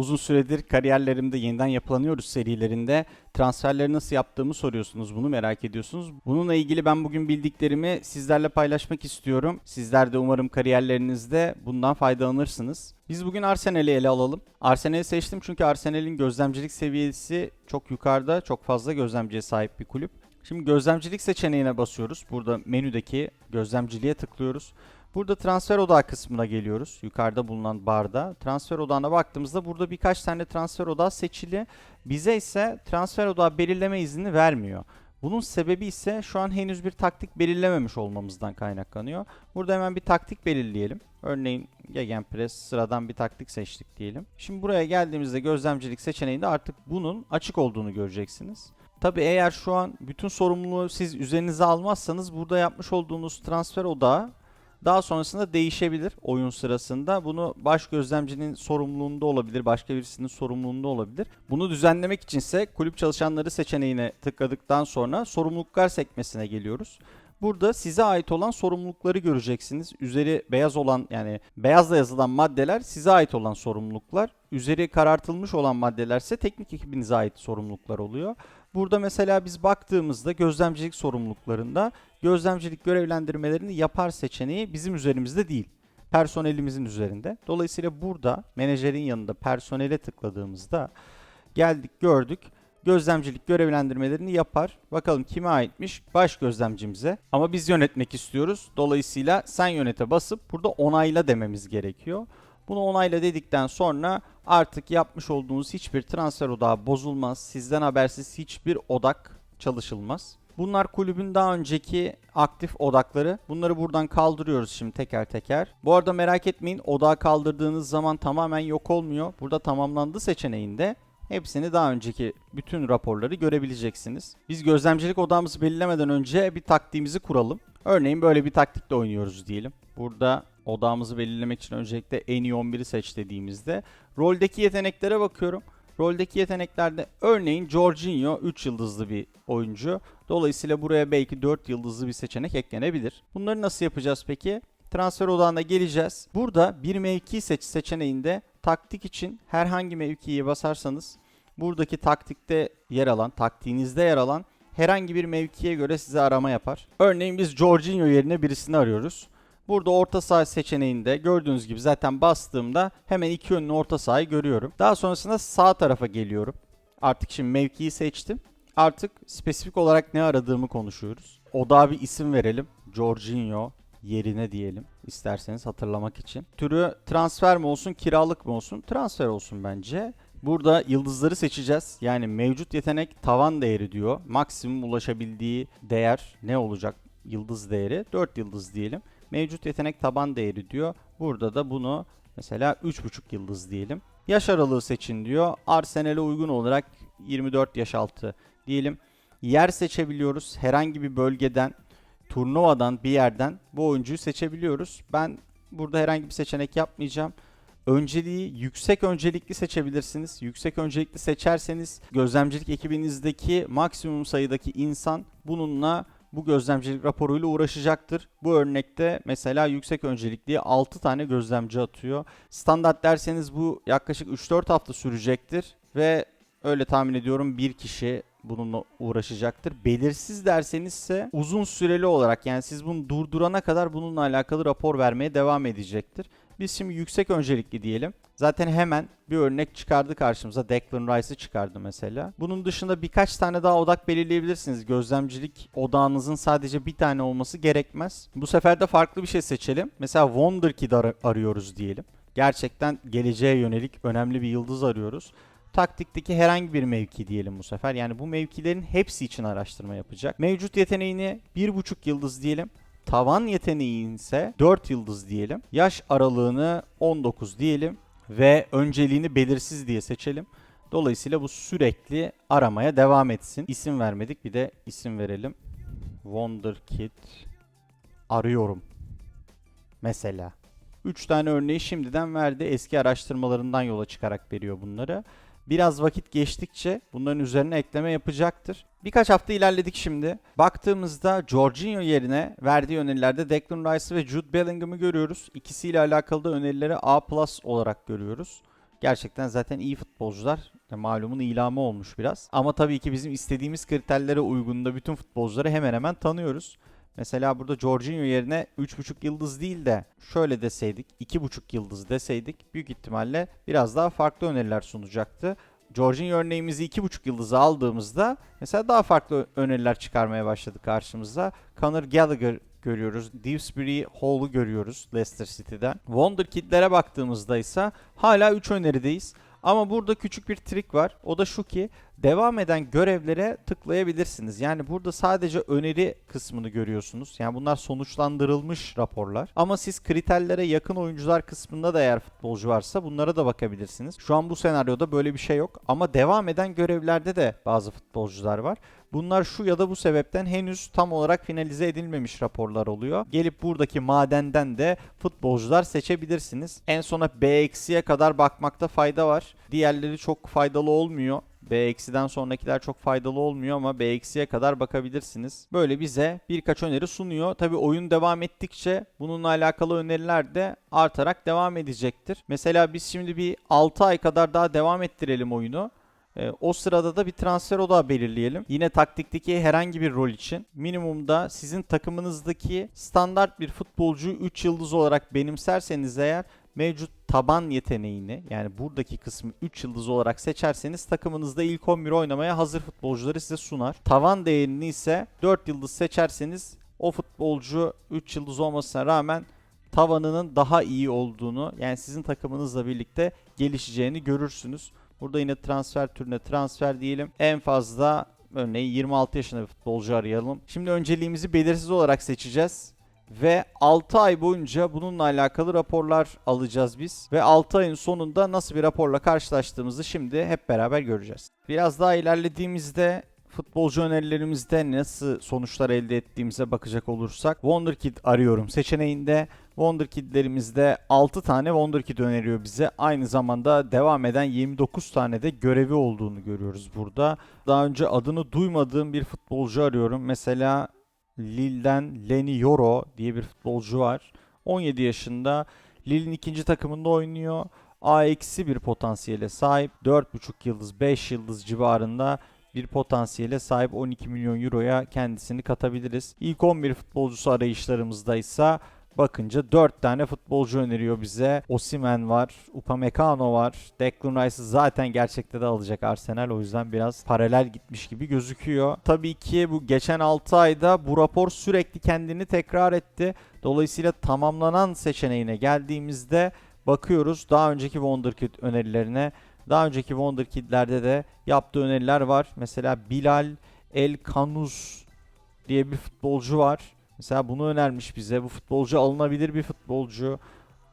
uzun süredir kariyerlerimde yeniden yapılanıyoruz serilerinde transferleri nasıl yaptığımı soruyorsunuz. Bunu merak ediyorsunuz. Bununla ilgili ben bugün bildiklerimi sizlerle paylaşmak istiyorum. Sizler de umarım kariyerlerinizde bundan faydalanırsınız. Biz bugün Arsenal'i ele alalım. Arsenal'i seçtim çünkü Arsenal'in gözlemcilik seviyesi çok yukarıda. Çok fazla gözlemciye sahip bir kulüp. Şimdi gözlemcilik seçeneğine basıyoruz. Burada menüdeki gözlemciliğe tıklıyoruz. Burada transfer odağı kısmına geliyoruz. Yukarıda bulunan barda. Transfer odağına baktığımızda burada birkaç tane transfer odağı seçili. Bize ise transfer odağı belirleme izni vermiyor. Bunun sebebi ise şu an henüz bir taktik belirlememiş olmamızdan kaynaklanıyor. Burada hemen bir taktik belirleyelim. Örneğin Gegenpress sıradan bir taktik seçtik diyelim. Şimdi buraya geldiğimizde gözlemcilik seçeneğinde artık bunun açık olduğunu göreceksiniz. Tabi eğer şu an bütün sorumluluğu siz üzerinize almazsanız burada yapmış olduğunuz transfer odağı daha sonrasında değişebilir oyun sırasında. Bunu baş gözlemcinin sorumluluğunda olabilir, başka birisinin sorumluluğunda olabilir. Bunu düzenlemek içinse kulüp çalışanları seçeneğine tıkladıktan sonra sorumluluklar sekmesine geliyoruz. Burada size ait olan sorumlulukları göreceksiniz. Üzeri beyaz olan yani beyazla yazılan maddeler size ait olan sorumluluklar. Üzeri karartılmış olan maddeler ise teknik ekibinize ait sorumluluklar oluyor. Burada mesela biz baktığımızda gözlemcilik sorumluluklarında gözlemcilik görevlendirmelerini yapar seçeneği bizim üzerimizde değil. Personelimizin üzerinde. Dolayısıyla burada menajerin yanında personele tıkladığımızda geldik gördük. Gözlemcilik görevlendirmelerini yapar. Bakalım kime aitmiş? Baş gözlemcimize. Ama biz yönetmek istiyoruz. Dolayısıyla sen yönete basıp burada onayla dememiz gerekiyor. Bunu onayla dedikten sonra artık yapmış olduğunuz hiçbir transfer odağı bozulmaz. Sizden habersiz hiçbir odak çalışılmaz. Bunlar kulübün daha önceki aktif odakları. Bunları buradan kaldırıyoruz şimdi teker teker. Bu arada merak etmeyin odağı kaldırdığınız zaman tamamen yok olmuyor. Burada tamamlandı seçeneğinde hepsini daha önceki bütün raporları görebileceksiniz. Biz gözlemcilik odamızı belirlemeden önce bir taktiğimizi kuralım. Örneğin böyle bir taktikle oynuyoruz diyelim. Burada odağımızı belirlemek için öncelikle en iyi 11'i seç dediğimizde roldeki yeteneklere bakıyorum. Roldeki yeteneklerde örneğin Jorginho 3 yıldızlı bir oyuncu. Dolayısıyla buraya belki 4 yıldızlı bir seçenek eklenebilir. Bunları nasıl yapacağız peki? Transfer odağına geleceğiz. Burada bir mevki seç seçeneğinde taktik için herhangi mevkiye basarsanız buradaki taktikte yer alan, taktiğinizde yer alan herhangi bir mevkiye göre size arama yapar. Örneğin biz Jorginho yerine birisini arıyoruz. Burada orta saha seçeneğinde gördüğünüz gibi zaten bastığımda hemen iki yönlü orta sahayı görüyorum. Daha sonrasında sağ tarafa geliyorum. Artık şimdi mevkiyi seçtim. Artık spesifik olarak ne aradığımı konuşuyoruz. Odağa bir isim verelim. Jorginho yerine diyelim isterseniz hatırlamak için. Türü transfer mi olsun kiralık mı olsun? Transfer olsun bence. Burada yıldızları seçeceğiz. Yani mevcut yetenek tavan değeri diyor. Maksimum ulaşabildiği değer ne olacak? Yıldız değeri 4 yıldız diyelim. Mevcut yetenek taban değeri diyor. Burada da bunu mesela 3.5 yıldız diyelim. Yaş aralığı seçin diyor. Arsenal'e uygun olarak 24 yaş altı diyelim. Yer seçebiliyoruz. Herhangi bir bölgeden, turnuvadan, bir yerden bu oyuncuyu seçebiliyoruz. Ben burada herhangi bir seçenek yapmayacağım. Önceliği yüksek öncelikli seçebilirsiniz. Yüksek öncelikli seçerseniz gözlemcilik ekibinizdeki maksimum sayıdaki insan bununla bu gözlemcilik raporuyla uğraşacaktır. Bu örnekte mesela yüksek öncelikli 6 tane gözlemci atıyor. Standart derseniz bu yaklaşık 3-4 hafta sürecektir ve öyle tahmin ediyorum bir kişi bununla uğraşacaktır. Belirsiz derseniz ise uzun süreli olarak yani siz bunu durdurana kadar bununla alakalı rapor vermeye devam edecektir. Biz şimdi yüksek öncelikli diyelim. Zaten hemen bir örnek çıkardı karşımıza. Declan Rice'ı çıkardı mesela. Bunun dışında birkaç tane daha odak belirleyebilirsiniz. Gözlemcilik odağınızın sadece bir tane olması gerekmez. Bu sefer de farklı bir şey seçelim. Mesela Wonderkid ar- arıyoruz diyelim. Gerçekten geleceğe yönelik önemli bir yıldız arıyoruz. Taktikteki herhangi bir mevki diyelim bu sefer. Yani bu mevkilerin hepsi için araştırma yapacak. Mevcut yeteneğini 1.5 yıldız diyelim. Tavan yeteneği ise 4 yıldız diyelim. Yaş aralığını 19 diyelim ve önceliğini belirsiz diye seçelim. Dolayısıyla bu sürekli aramaya devam etsin. İsim vermedik bir de isim verelim. Wonderkid arıyorum. Mesela. 3 tane örneği şimdiden verdi. Eski araştırmalarından yola çıkarak veriyor bunları. Biraz vakit geçtikçe bunların üzerine ekleme yapacaktır. Birkaç hafta ilerledik şimdi. Baktığımızda Jorginho yerine verdiği önerilerde Declan Rice ve Jude Bellingham'ı görüyoruz. İkisiyle alakalı da önerileri A+ olarak görüyoruz. Gerçekten zaten iyi futbolcular. Malumun ilamı olmuş biraz. Ama tabii ki bizim istediğimiz kriterlere uygun bütün futbolcuları hemen hemen tanıyoruz. Mesela burada Jorginho yerine 3.5 yıldız değil de şöyle deseydik 2.5 yıldız deseydik büyük ihtimalle biraz daha farklı öneriler sunacaktı. Jorginho örneğimizi 2.5 yıldızı aldığımızda mesela daha farklı öneriler çıkarmaya başladı karşımıza. Conor Gallagher görüyoruz. Dewsbury Hall'u görüyoruz Leicester City'den. Wonderkid'lere baktığımızda ise hala 3 önerideyiz. Ama burada küçük bir trik var. O da şu ki devam eden görevlere tıklayabilirsiniz. Yani burada sadece öneri kısmını görüyorsunuz. Yani bunlar sonuçlandırılmış raporlar. Ama siz kriterlere yakın oyuncular kısmında da eğer futbolcu varsa bunlara da bakabilirsiniz. Şu an bu senaryoda böyle bir şey yok. Ama devam eden görevlerde de bazı futbolcular var. Bunlar şu ya da bu sebepten henüz tam olarak finalize edilmemiş raporlar oluyor. Gelip buradaki madenden de futbolcular seçebilirsiniz. En sona B-eksiye kadar bakmakta fayda var. Diğerleri çok faydalı olmuyor. B-eksiden sonrakiler çok faydalı olmuyor ama B-eksiye kadar bakabilirsiniz. Böyle bize birkaç öneri sunuyor. Tabi oyun devam ettikçe bununla alakalı öneriler de artarak devam edecektir. Mesela biz şimdi bir 6 ay kadar daha devam ettirelim oyunu. E, o sırada da bir transfer odağı belirleyelim. Yine taktikteki herhangi bir rol için minimumda sizin takımınızdaki standart bir futbolcuyu 3 yıldız olarak benimserseniz eğer mevcut taban yeteneğini yani buradaki kısmı 3 yıldız olarak seçerseniz takımınızda ilk 11 oynamaya hazır futbolcuları size sunar. Tavan değerini ise 4 yıldız seçerseniz o futbolcu 3 yıldız olmasına rağmen tavanının daha iyi olduğunu yani sizin takımınızla birlikte gelişeceğini görürsünüz. Burada yine transfer türüne transfer diyelim. En fazla örneğin 26 yaşında bir futbolcu arayalım. Şimdi önceliğimizi belirsiz olarak seçeceğiz. Ve 6 ay boyunca bununla alakalı raporlar alacağız biz. Ve 6 ayın sonunda nasıl bir raporla karşılaştığımızı şimdi hep beraber göreceğiz. Biraz daha ilerlediğimizde futbolcu önerilerimizde nasıl sonuçlar elde ettiğimize bakacak olursak Wonderkid arıyorum seçeneğinde Wonderkid'lerimizde 6 tane Wonderkid öneriyor bize. Aynı zamanda devam eden 29 tane de görevi olduğunu görüyoruz burada. Daha önce adını duymadığım bir futbolcu arıyorum. Mesela Lille'den Leni Yoro diye bir futbolcu var. 17 yaşında Lille'in ikinci takımında oynuyor. A eksi bir potansiyele sahip. 4.5 yıldız 5 yıldız civarında bir potansiyele sahip 12 milyon euroya kendisini katabiliriz. İlk 11 futbolcusu arayışlarımızda ise bakınca 4 tane futbolcu öneriyor bize. Osimen var, Upamecano var. Declan Rice'ı zaten gerçekte de alacak Arsenal. O yüzden biraz paralel gitmiş gibi gözüküyor. Tabii ki bu geçen 6 ayda bu rapor sürekli kendini tekrar etti. Dolayısıyla tamamlanan seçeneğine geldiğimizde bakıyoruz daha önceki Wonderkid önerilerine. Daha önceki Wonderkid'lerde de yaptığı öneriler var. Mesela Bilal El Kanuz diye bir futbolcu var. Mesela bunu önermiş bize. Bu futbolcu alınabilir bir futbolcu.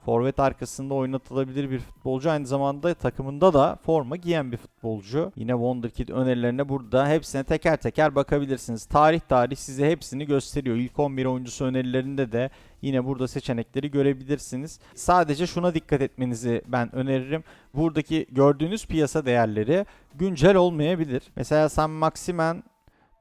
Forvet arkasında oynatılabilir bir futbolcu. Aynı zamanda takımında da forma giyen bir futbolcu. Yine Wonderkid önerilerine burada hepsine teker teker bakabilirsiniz. Tarih tarih size hepsini gösteriyor. İlk 11 oyuncusu önerilerinde de yine burada seçenekleri görebilirsiniz. Sadece şuna dikkat etmenizi ben öneririm. Buradaki gördüğünüz piyasa değerleri güncel olmayabilir. Mesela Sam Maximen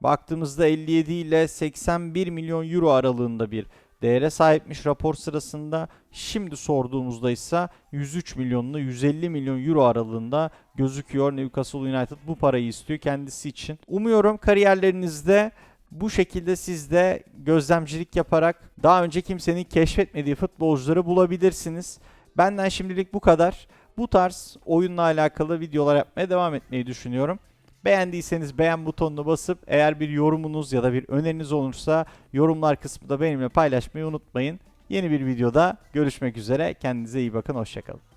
baktığımızda 57 ile 81 milyon euro aralığında bir değere sahipmiş rapor sırasında. Şimdi sorduğumuzda ise 103 milyonla 150 milyon euro aralığında gözüküyor. Newcastle United bu parayı istiyor kendisi için. Umuyorum kariyerlerinizde bu şekilde siz de gözlemcilik yaparak daha önce kimsenin keşfetmediği futbolcuları bulabilirsiniz. Benden şimdilik bu kadar. Bu tarz oyunla alakalı videolar yapmaya devam etmeyi düşünüyorum. Beğendiyseniz beğen butonuna basıp eğer bir yorumunuz ya da bir öneriniz olursa yorumlar kısmında benimle paylaşmayı unutmayın. Yeni bir videoda görüşmek üzere. Kendinize iyi bakın. Hoşçakalın.